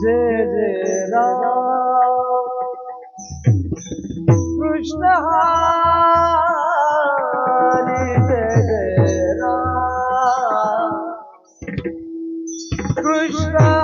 Jai Jai Ram Krishna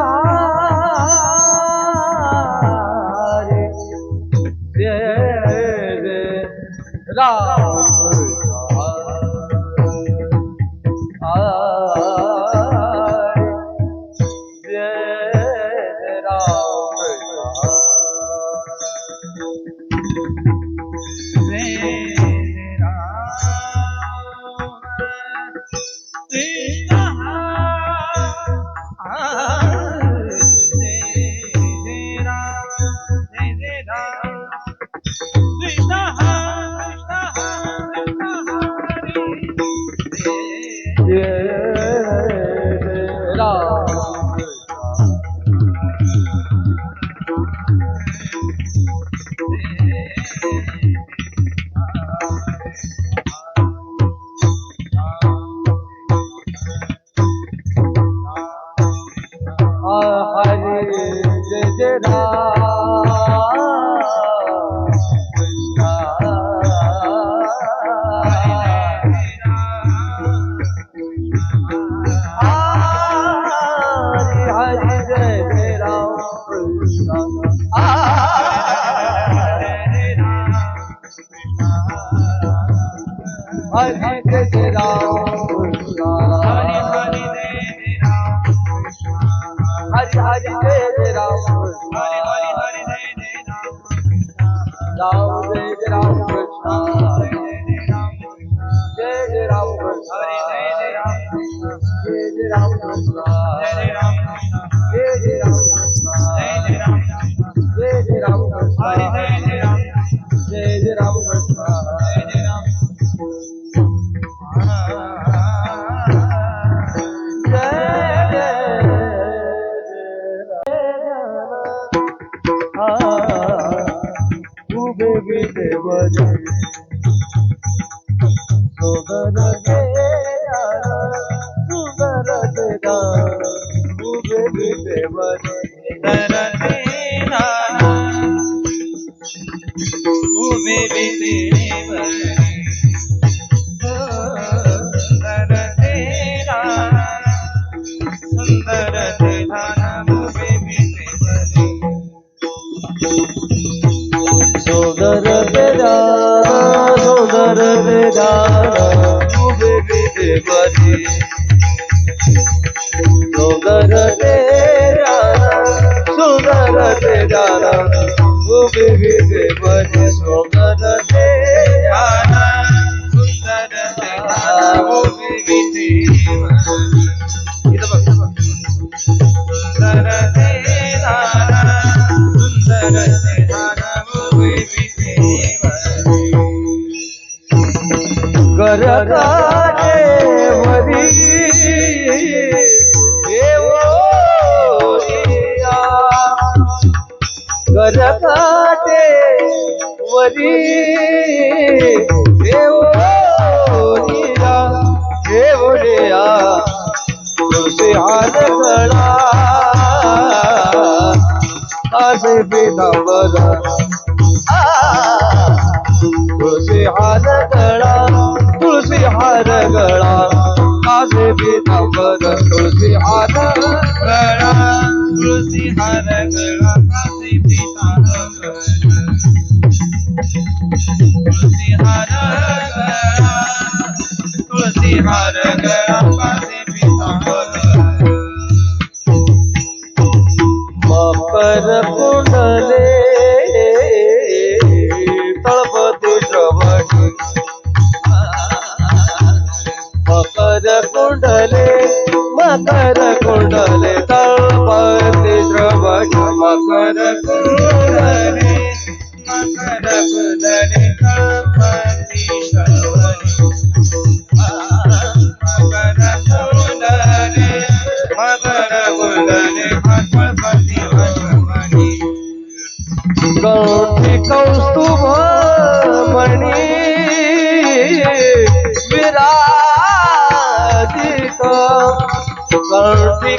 we never die. Baby.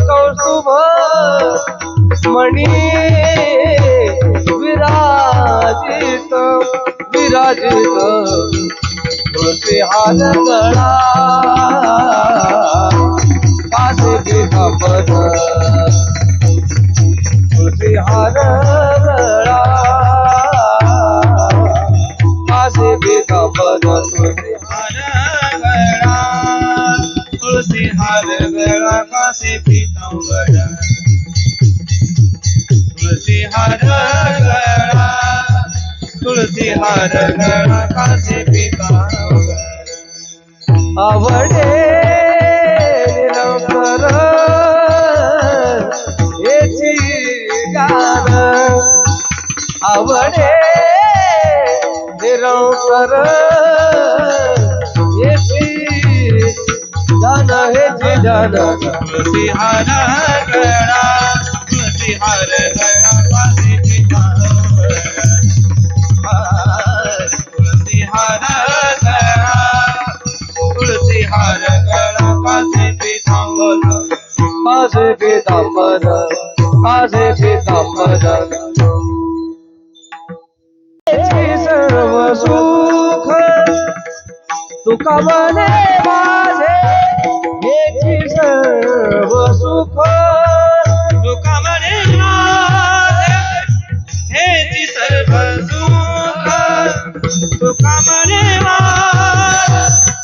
Kaustubh मणी विराजित विराजित हाल गळा। कासे पितांबर हार तुळसी हार गळा कासे पितांबर तुळसी हार गळा तुळसी हार गळा कासे पितांबर आवडे लवकर याची गान आवडे निरंतर याची हेची गान तुळसी हार गळा. तुळसी हार गळा. पितांबर तुळसी पितांबर. पितांबर सर्व सुख तुका मने माझे सर्व सुख. तुका हेची सर्व सुख.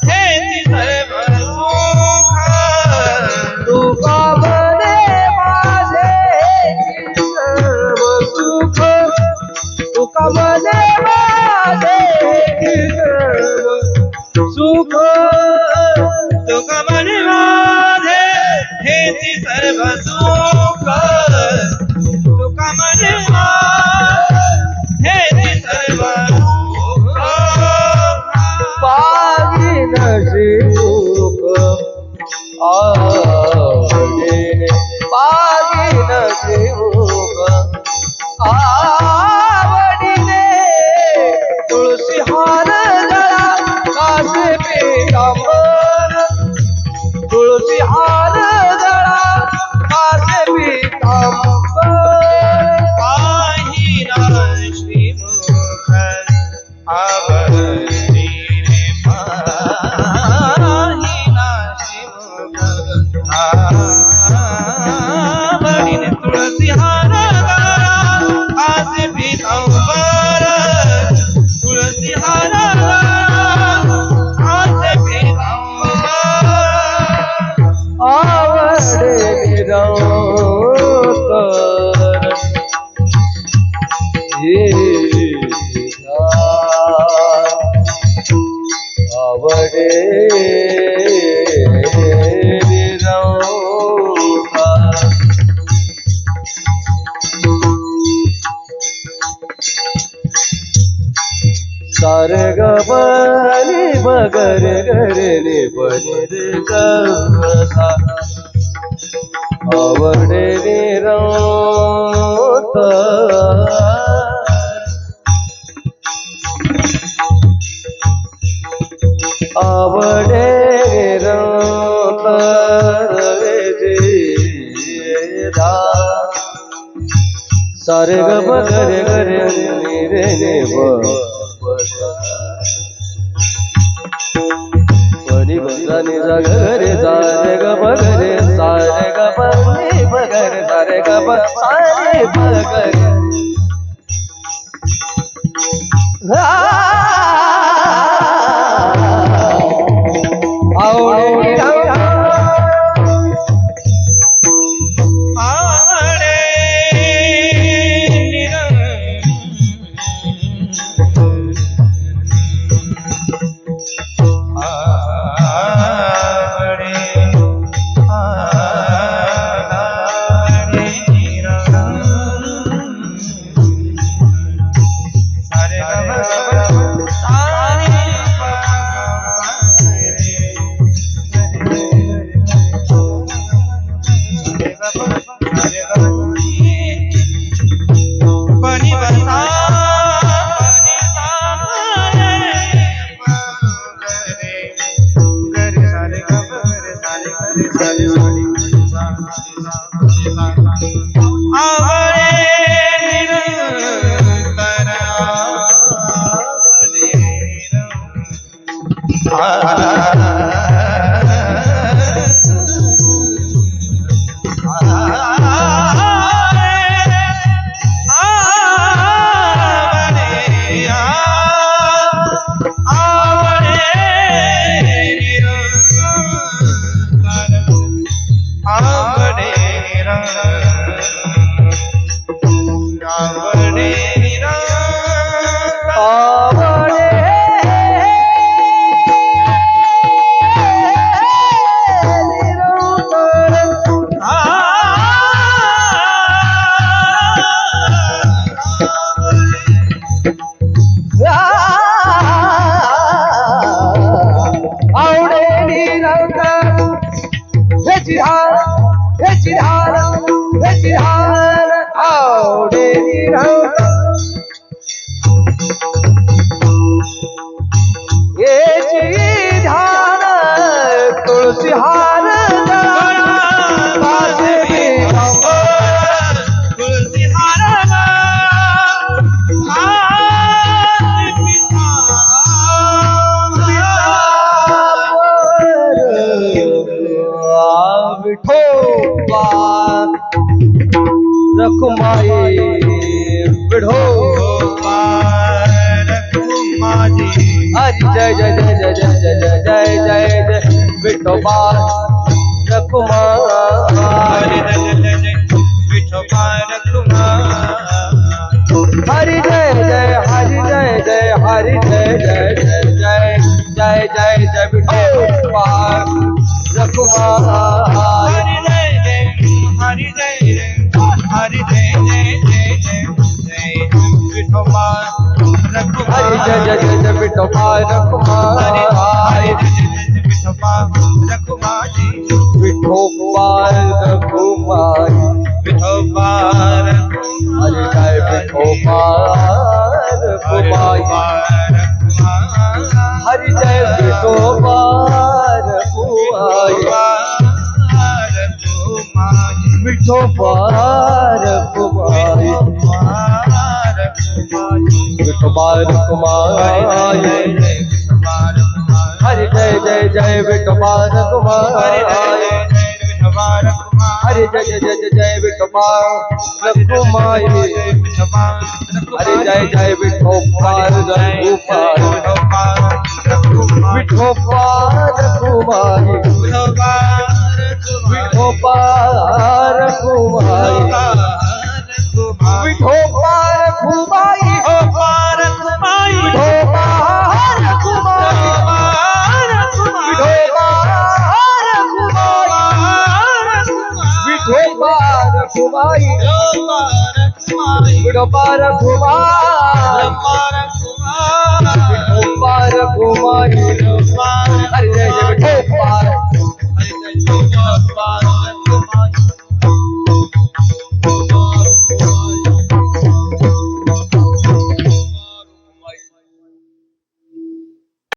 हेची सर्व सुख. माझे सर्व सुख. माझे सर्व सुख. तुका से हो नि आवडे निरंत आवडे निरंत वेजेरा सारे ग बगरे गरे रे ने ले जग रे सा रे ग प ग रे सा रे ग प बगरे सारे ग रे सा रे ग प सा ब सारे बगरे। आवडे 何? मेरा जय विठोबा हरी जय हरी जय हरि जय विठोबार कुमारी विठोबार कुमारी विठोबार कुमारी हरि जय जय जय विठोबार कुमारी अरे जय जय जय जय विठोबा रघुमाई अरे जय जय विठोपाल Raghupal विठोपाल रघुमाई विठोपाल रघुमाई Rakumar, Rakumar, Rakumar, Rakumar, Rakumar, Rakumar, Rakumar,